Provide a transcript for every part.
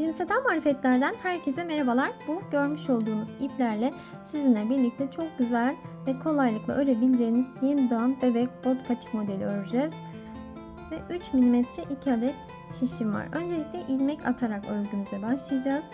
Gülümseten marifetlerden herkese merhabalar. Bu görmüş olduğunuz iplerle sizinle birlikte çok güzel ve kolaylıkla örebileceğiniz yeni doğan bebek bot patik modeli öreceğiz. Ve 3 mm 2 adet şişim var. Öncelikle ilmek atarak örgümüze başlayacağız.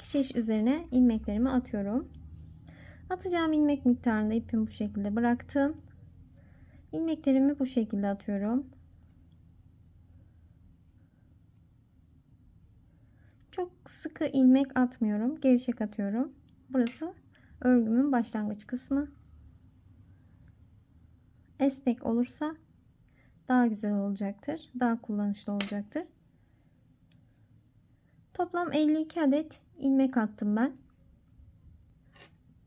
Şiş üzerine ilmeklerimi atıyorum. Atacağım ilmek miktarında ipimi bu şekilde bıraktım. İlmeklerimi bu şekilde atıyorum. Çok sıkı ilmek atmıyorum. Gevşek atıyorum. Burası örgümün başlangıç kısmı. Esnek olursa daha güzel olacaktır. Daha kullanışlı olacaktır. Toplam 52 adet ilmek attım ben.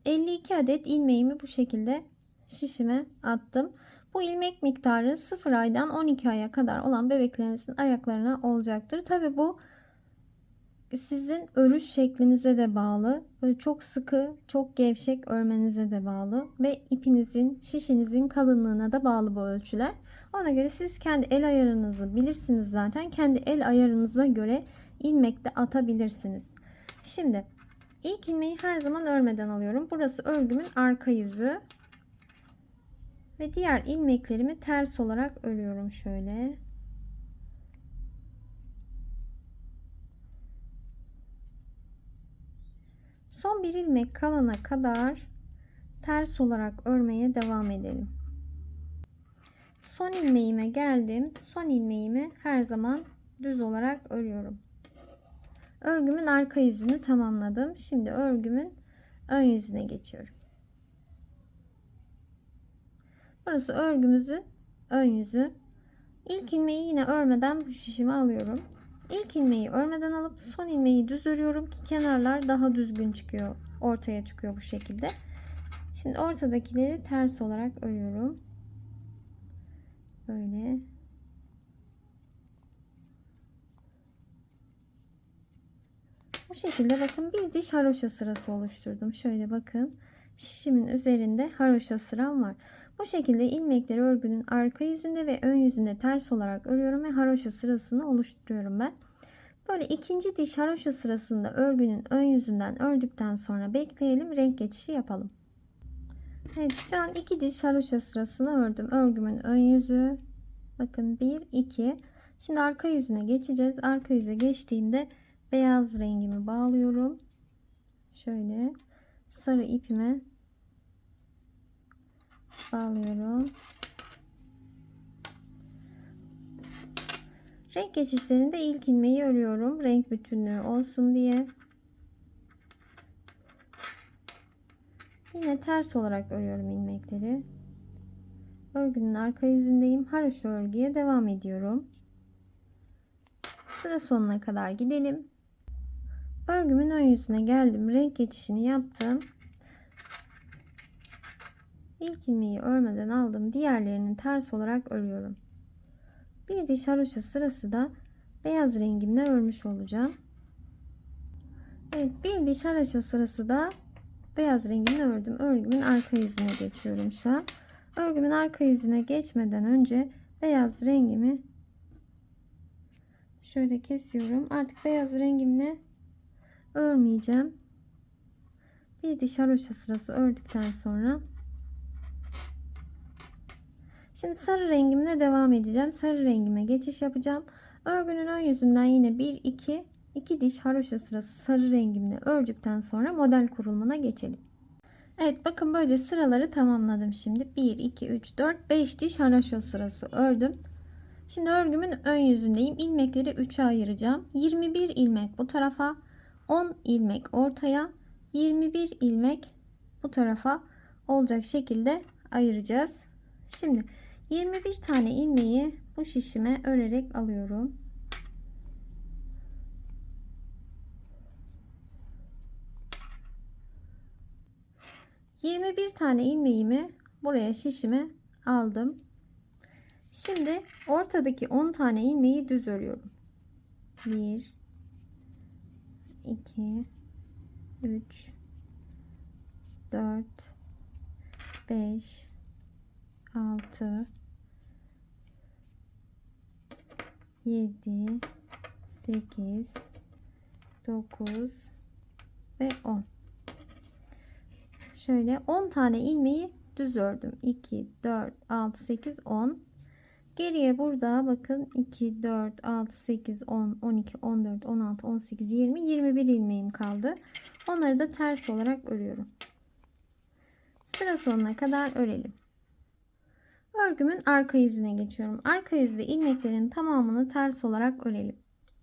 52 adet ilmeğimi bu şekilde şişime attım. Bu ilmek miktarı 0 aydan 12 aya kadar olan bebeklerinizin ayaklarına olacaktır. Tabi bu sizin örüş şeklinize de bağlı. Böyle çok sıkı, çok gevşek örmenize de bağlı ve ipinizin, şişinizin kalınlığına da bağlı bu ölçüler. Ona göre siz kendi el ayarınızı bilirsiniz zaten. Kendi el ayarınıza göre ilmek de atabilirsiniz. Şimdi ilk ilmeği her zaman örmeden alıyorum. Burası örgümün arka yüzü. Ve diğer ilmeklerimi ters olarak örüyorum şöyle. Son bir ilmek kalana kadar ters olarak örmeye devam edelim. Son ilmeğime geldim. Son ilmeğimi her zaman düz olarak örüyorum. Örgümün arka yüzünü tamamladım. Şimdi örgümün ön yüzüne geçiyorum. Burası örgümüzün ön yüzü. İlk ilmeği yine örmeden bu şişimi alıyorum. İlk ilmeği örmeden alıp son ilmeği düz örüyorum ki kenarlar daha düzgün çıkıyor. Ortaya çıkıyor bu şekilde. Şimdi ortadakileri ters olarak örüyorum. Böyle. Bu şekilde bakın bir diş haroşa sırası oluşturdum. Şöyle bakın. Şişimin üzerinde haroşa sıram var. Bu şekilde ilmekleri örgünün arka yüzünde ve ön yüzünde ters olarak örüyorum ve haroşa sırasını oluşturuyorum ben. Böyle ikinci diş haroşa sırasında örgünün ön yüzünden ördükten sonra bekleyelim renk geçişi yapalım. Evet şu an iki diş haroşa sırasını ördüm. Örgümün ön yüzü bakın 1 2 Şimdi arka yüzüne geçeceğiz. Arka yüze geçtiğimde beyaz rengimi bağlıyorum. Şöyle sarı ipime bağlıyorum. Renk geçişlerinde ilk ilmeği örüyorum. Renk bütünlüğü olsun diye. Yine ters olarak örüyorum ilmekleri. Örgünün arka yüzündeyim. Haroşa örgüye devam ediyorum. Sıra sonuna kadar gidelim. Örgümün ön yüzüne geldim. Renk geçişini yaptım. İlk ilmeği örmeden aldım. Diğerlerini ters olarak örüyorum. Bir diş haroşa sırası da beyaz rengimle örmüş olacağım. Evet bir diş haroşa sırası da beyaz rengimle ördüm. Örgümün arka yüzüne geçiyorum şu an. Örgümün arka yüzüne geçmeden önce beyaz rengimi şöyle kesiyorum. Artık beyaz rengimle örmeyeceğim. Bir diş haroşa sırası ördükten sonra Şimdi sarı rengimle devam edeceğim. Sarı rengime geçiş yapacağım. Örgünün ön yüzünden yine 1 2 2 diş haroşa sırası sarı rengimle ördükten sonra model kurulumuna geçelim. Evet bakın böyle sıraları tamamladım şimdi. 1 2 3 4 5 diş haroşa sırası ördüm. Şimdi örgümün ön yüzündeyim. İlmekleri 3'e ayıracağım. 21 ilmek bu tarafa, 10 ilmek ortaya, 21 ilmek bu tarafa olacak şekilde ayıracağız. Şimdi 21 tane ilmeği bu şişime örerek alıyorum. Yirmi bir tane ilmeğimi buraya şişime aldım. Şimdi ortadaki 10 tane ilmeği düz örüyorum. 1 2 3 4 5 6 7 8 9 ve 10. Şöyle 10 tane ilmeği düz ördüm. 2, 4, 6, 8, 10. Geriye burada bakın 2, 4, 6, 8, 10, 12, 14, 16, 18, 20, 21 ilmeğim kaldı. Onları da ters olarak örüyorum. Sıra sonuna kadar örelim. Örgümün arka yüzüne geçiyorum. Arka yüzde ilmeklerin tamamını ters olarak örelim.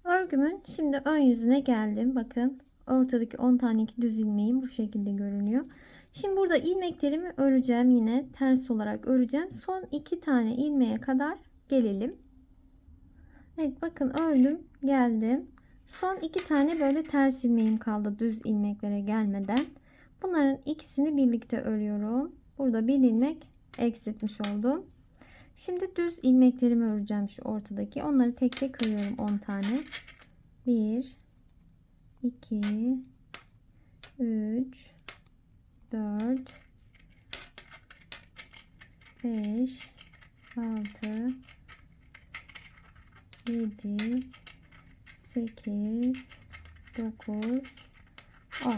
Örgümün şimdi ön yüzüne geldim. Bakın ortadaki 10 tane düz ilmeğim bu şekilde görünüyor. Şimdi burada ilmeklerimi öreceğim yine ters olarak öreceğim. Son 2 tane ilmeğe kadar gelelim. Evet bakın ördüm geldim. Son 2 tane böyle ters ilmeğim kaldı düz ilmeklere gelmeden. Bunların ikisini birlikte örüyorum. Burada bir ilmek eksiltmiş oldum. Şimdi düz ilmeklerimi öreceğim şu ortadaki. Onları tek tek örüyorum 10 tane. 1 2 3 4 5 6 7 8 9 10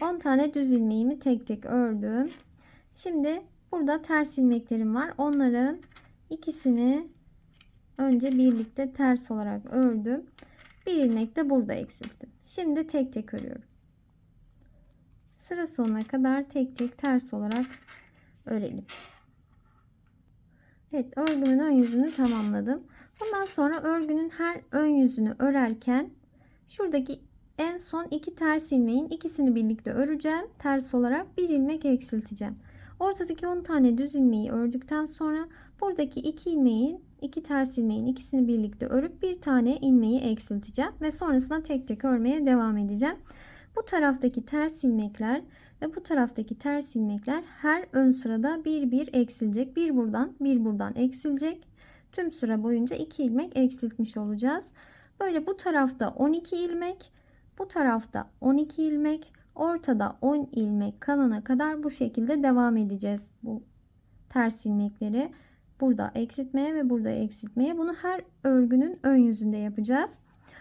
10 tane düz ilmeğimi tek tek ördüm. Şimdi burada ters ilmeklerim var. Onların ikisini önce birlikte ters olarak ördüm. Bir ilmek de burada eksilttim. Şimdi tek tek örüyorum. Sıra sonuna kadar tek tek ters olarak örelim. Evet örgümün ön yüzünü tamamladım. Bundan sonra örgünün her ön yüzünü örerken şuradaki en son iki ters ilmeğin ikisini birlikte öreceğim. Ters olarak bir ilmek eksilteceğim. Ortadaki 10 tane düz ilmeği ördükten sonra buradaki iki ilmeğin iki ters ilmeğin ikisini birlikte örüp bir tane ilmeği eksilteceğim ve sonrasında tek tek örmeye devam edeceğim. Bu taraftaki ters ilmekler ve bu taraftaki ters ilmekler her ön sırada bir bir eksilecek. Bir buradan bir buradan eksilecek. Tüm sıra boyunca 2 ilmek eksiltmiş olacağız. Böyle bu tarafta 12 ilmek, bu tarafta 12 ilmek, ortada 10 ilmek kalana kadar bu şekilde devam edeceğiz. Bu ters ilmekleri burada eksiltmeye ve burada eksiltmeye. Bunu her örgünün ön yüzünde yapacağız.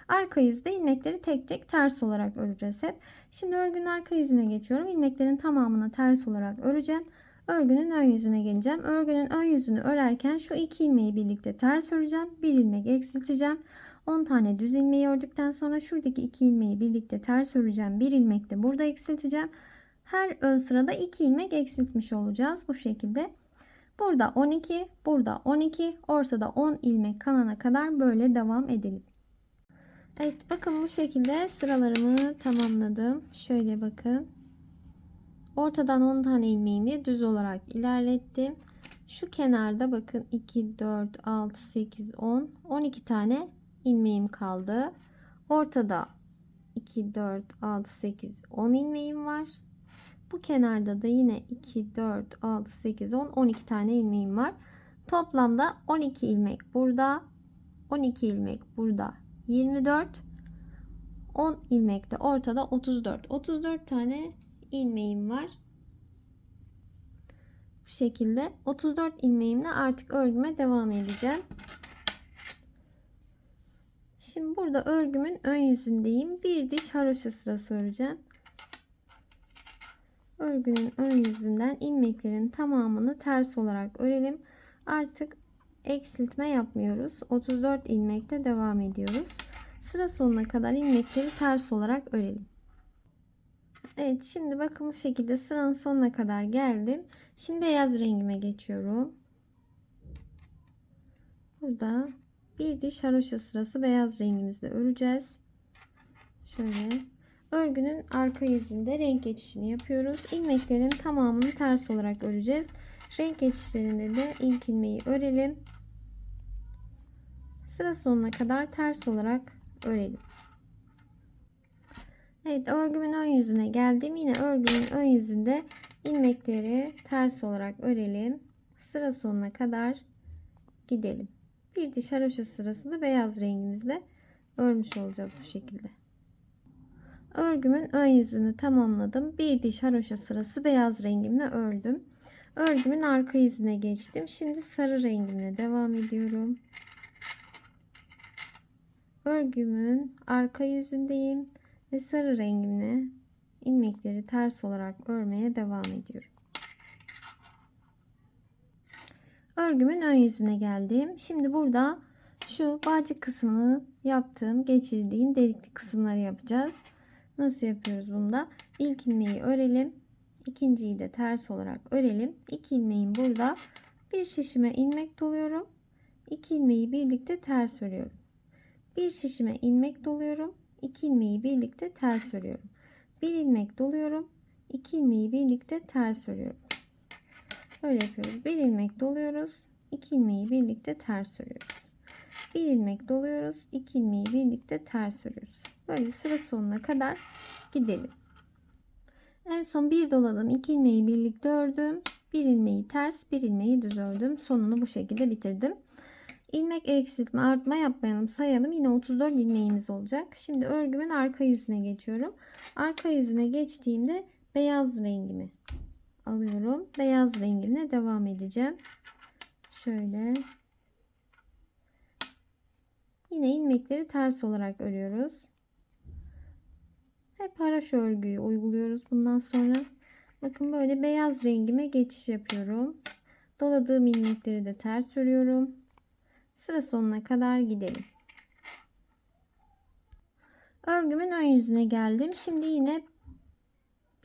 Arka yüzde ilmekleri tek tek ters olarak öreceğiz hep. Şimdi örgünün arka yüzüne geçiyorum. İlmeklerin tamamını ters olarak öreceğim. Örgünün ön yüzüne geleceğim. Örgünün ön yüzünü örerken şu iki ilmeği birlikte ters öreceğim. Bir ilmek eksilteceğim. 10 tane düz ilmeği ördükten sonra şuradaki iki ilmeği birlikte ters öreceğim. Bir ilmek de burada eksilteceğim. Her ön sırada 2 ilmek eksiltmiş olacağız bu şekilde. Burada 12, burada 12, ortada 10 ilmek kalana kadar böyle devam edelim. Evet bakın bu şekilde sıralarımı tamamladım. Şöyle bakın. Ortadan 10 tane ilmeğimi düz olarak ilerlettim. Şu kenarda bakın 2, 4, 6, 8, 10, 12 tane ilmeğim kaldı. Ortada 2, 4, 6, 8, 10 ilmeğim var. Bu kenarda da yine 2, 4, 6, 8, 10, 12 tane ilmeğim var. Toplamda 12 ilmek burada. 12 ilmek burada. 24. 10 ilmek de ortada 34. 34 tane ilmeğim var. Bu şekilde 34 ilmeğimle artık örgüme devam edeceğim. Şimdi burada örgümün ön yüzündeyim. Bir diş haroşa sırası öreceğim. Örgünün ön yüzünden ilmeklerin tamamını ters olarak örelim. Artık eksiltme yapmıyoruz. 34 ilmekte devam ediyoruz. Sıra sonuna kadar ilmekleri ters olarak örelim. Evet şimdi bakın bu şekilde sıranın sonuna kadar geldim. Şimdi beyaz rengime geçiyorum. Burada bir diş haroşa sırası beyaz rengimizde öreceğiz. Şöyle örgünün arka yüzünde renk geçişini yapıyoruz. İlmeklerin tamamını ters olarak öreceğiz. Renk geçişlerinde de ilk ilmeği örelim. Sıra sonuna kadar ters olarak örelim. Evet örgümün ön yüzüne geldim. Yine örgümün ön yüzünde ilmekleri ters olarak örelim. Sıra sonuna kadar gidelim. Bir diş haroşa sırasında beyaz rengimizle örmüş olacağız bu şekilde. Örgümün ön yüzünü tamamladım. Bir diş haroşa sırası beyaz rengimle ördüm. Örgümün arka yüzüne geçtim. Şimdi sarı rengimle devam ediyorum. örgümün arka yüzündeyim ve sarı rengimle ilmekleri ters olarak örmeye devam ediyorum. Örgümün ön yüzüne geldim. Şimdi burada şu bağcık kısmını yaptığım, geçirdiğim delikli kısımları yapacağız. Nasıl yapıyoruz bunda? İlk ilmeği örelim. ikinciyi de ters olarak örelim. İki ilmeğin burada bir şişime ilmek doluyorum. İki ilmeği birlikte ters örüyorum. Bir şişime ilmek doluyorum. İki ilmeği birlikte ters örüyorum. Bir ilmek doluyorum. iki ilmeği birlikte ters örüyorum. Böyle yapıyoruz. Bir ilmek doluyoruz. iki ilmeği birlikte ters örüyoruz. Bir ilmek doluyoruz. iki ilmeği birlikte ters örüyoruz. Böyle sıra sonuna kadar gidelim. En son bir doladım. iki ilmeği birlikte ördüm. Bir ilmeği ters, bir ilmeği düz ördüm. Sonunu bu şekilde bitirdim. İlmek eksiltme, artma yapmayalım. Sayalım. Yine 34 ilmeğimiz olacak. Şimdi örgümün arka yüzüne geçiyorum. Arka yüzüne geçtiğimde beyaz rengimi alıyorum. Beyaz rengimle devam edeceğim. Şöyle. Yine ilmekleri ters olarak örüyoruz. Hep haraşo örgüyü uyguluyoruz bundan sonra. Bakın böyle beyaz rengime geçiş yapıyorum. Doladığım ilmekleri de ters örüyorum. Sıra sonuna kadar gidelim. Örgümün ön yüzüne geldim. Şimdi yine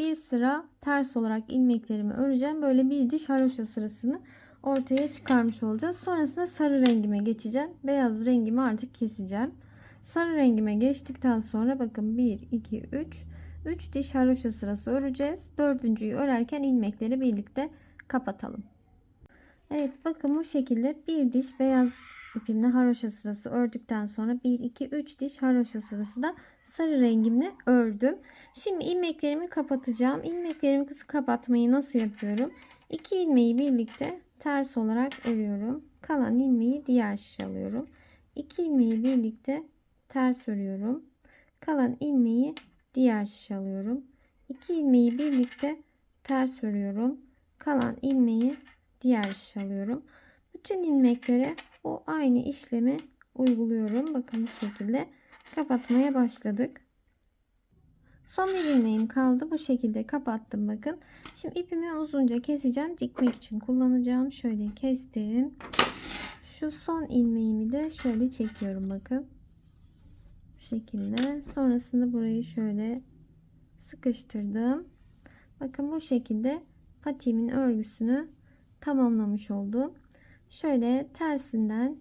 bir sıra ters olarak ilmeklerimi öreceğim. Böyle bir diş haroşa sırasını ortaya çıkarmış olacağız. Sonrasında sarı rengime geçeceğim. Beyaz rengimi artık keseceğim. Sarı rengime geçtikten sonra bakın 1, 2, 3. 3 diş haroşa sırası öreceğiz. Dördüncüyü örerken ilmekleri birlikte kapatalım. Evet bakın bu şekilde bir diş beyaz ipimle haroşa sırası ördükten sonra 1 2 3 diş haroşa sırası da sarı rengimle ördüm. Şimdi ilmeklerimi kapatacağım. İlmeklerimi kapatmayı nasıl yapıyorum? 2 ilmeği birlikte ters olarak örüyorum. Kalan ilmeği diğer şiş alıyorum. 2 ilmeği birlikte ters örüyorum. Kalan ilmeği diğer şiş alıyorum. 2 ilmeği birlikte ters örüyorum. Kalan ilmeği diğer şiş alıyorum. Bütün ilmeklere o aynı işlemi uyguluyorum. Bakın bu şekilde kapatmaya başladık. Son bir ilmeğim kaldı. Bu şekilde kapattım bakın. Şimdi ipimi uzunca keseceğim. Dikmek için kullanacağım. Şöyle kestim. Şu son ilmeğimi de şöyle çekiyorum bakın. Bu şekilde. Sonrasında burayı şöyle sıkıştırdım. Bakın bu şekilde patiğimin örgüsünü tamamlamış oldum. Şöyle tersinden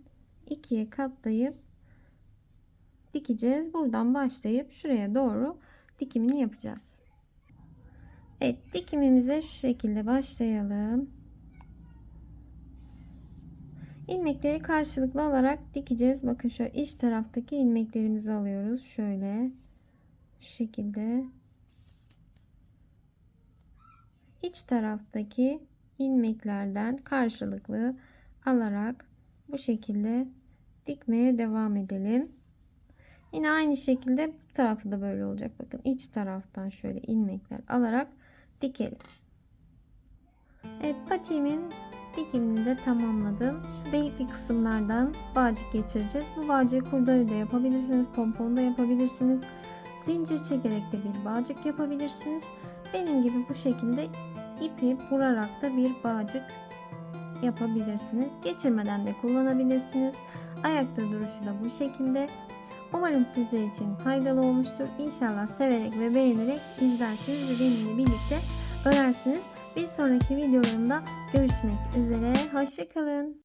ikiye katlayıp dikeceğiz. Buradan başlayıp şuraya doğru dikimini yapacağız. Evet dikimimize şu şekilde başlayalım. İlmekleri karşılıklı alarak dikeceğiz. Bakın şu iç taraftaki ilmeklerimizi alıyoruz. Şöyle şu şekilde iç taraftaki ilmeklerden karşılıklı alarak bu şekilde dikmeye devam edelim. Yine aynı şekilde bu tarafı da böyle olacak. Bakın iç taraftan şöyle ilmekler alarak dikelim. Evet patiğimin dikimini de tamamladım. Şu delikli kısımlardan bağcık geçireceğiz. Bu bağcığı kurdele de yapabilirsiniz. Pompon da yapabilirsiniz. Zincir çekerek de bir bağcık yapabilirsiniz. Benim gibi bu şekilde ipi vurarak da bir bağcık yapabilirsiniz. Geçirmeden de kullanabilirsiniz. Ayakta duruşu da bu şekilde. Umarım sizler için faydalı olmuştur. İnşallah severek ve beğenerek izlersiniz ve benimle birlikte örersiniz. Bir sonraki videolarımda görüşmek üzere. Hoşçakalın.